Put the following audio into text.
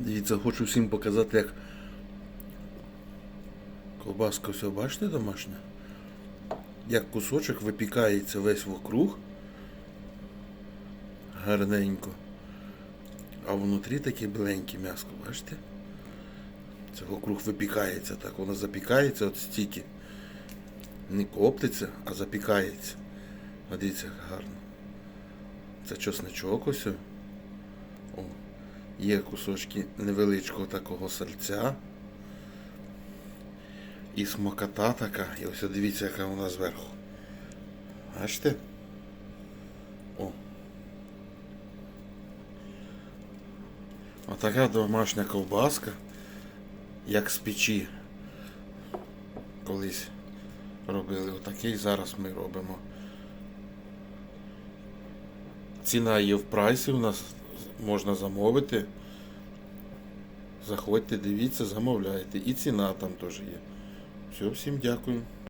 Дивіться, хочу всім показати, як ковбаска все, бачите, домашня? Як кусочок випікається весь вокруг. Гарненько. А внутрі таке біленьке м'ясо, бачите? Це вокруг випікається так, воно запікається от стільки. Не коптиться, а запікається. Дивіться, як гарно. Це чесничок ось. О, є кусочки невеличкого такого сальця. І смакота така. І ось дивіться, яка вона зверху. Бачите? О. Отака домашня ковбаска, як з печі. Колись робили отакий, зараз ми робимо. Ціна є в прайсі, у нас можна замовити. Заходьте, дивіться, замовляйте. І ціна там теж є. Все, всім дякую.